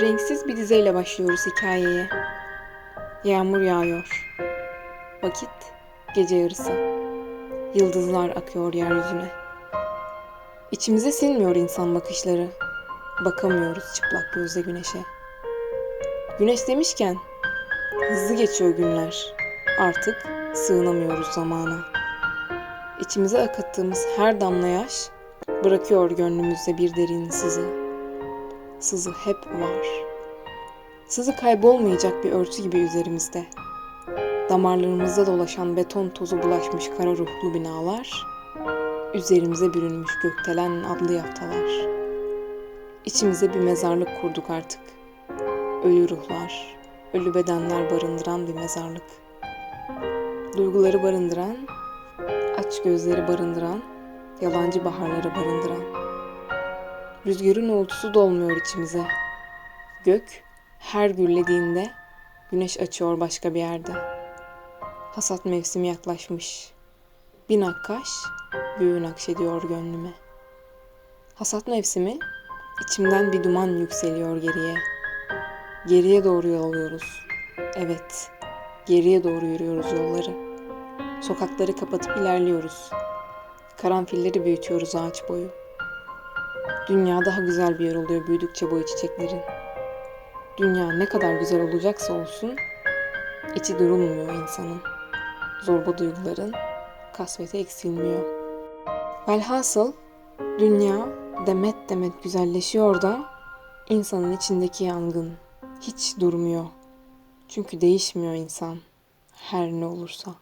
Renksiz bir dizeyle başlıyoruz hikayeye. Yağmur yağıyor. Vakit gece yarısı. Yıldızlar akıyor yeryüzüne. İçimize sinmiyor insan bakışları. Bakamıyoruz çıplak gözle güneşe. Güneş demişken hızlı geçiyor günler. Artık sığınamıyoruz zamana. İçimize akıttığımız her damla yaş bırakıyor gönlümüzde bir derin sızı. Sızı hep var. Sızı kaybolmayacak bir örtü gibi üzerimizde. Damarlarımızda dolaşan beton tozu bulaşmış kara ruhlu binalar, üzerimize bürünmüş gökdelen adlı yaftalar. İçimize bir mezarlık kurduk artık. Ölü ruhlar, ölü bedenler barındıran bir mezarlık. Duyguları barındıran, aç gözleri barındıran, yalancı baharları barındıran. Rüzgarın uğultusu dolmuyor içimize. Gök her gürlediğinde güneş açıyor başka bir yerde. Hasat mevsimi yaklaşmış. Bir nakkaş göğü nakşediyor gönlüme. Hasat mevsimi içimden bir duman yükseliyor geriye. Geriye doğru yol alıyoruz. Evet, geriye doğru yürüyoruz yolları. Sokakları kapatıp ilerliyoruz. Karanfilleri büyütüyoruz ağaç boyu. Dünya daha güzel bir yer oluyor büyüdükçe boyu çiçeklerin. Dünya ne kadar güzel olacaksa olsun, içi durulmuyor insanın. Zorba duyguların kasveti eksilmiyor. Velhasıl dünya demet demet güzelleşiyor da insanın içindeki yangın hiç durmuyor. Çünkü değişmiyor insan her ne olursa.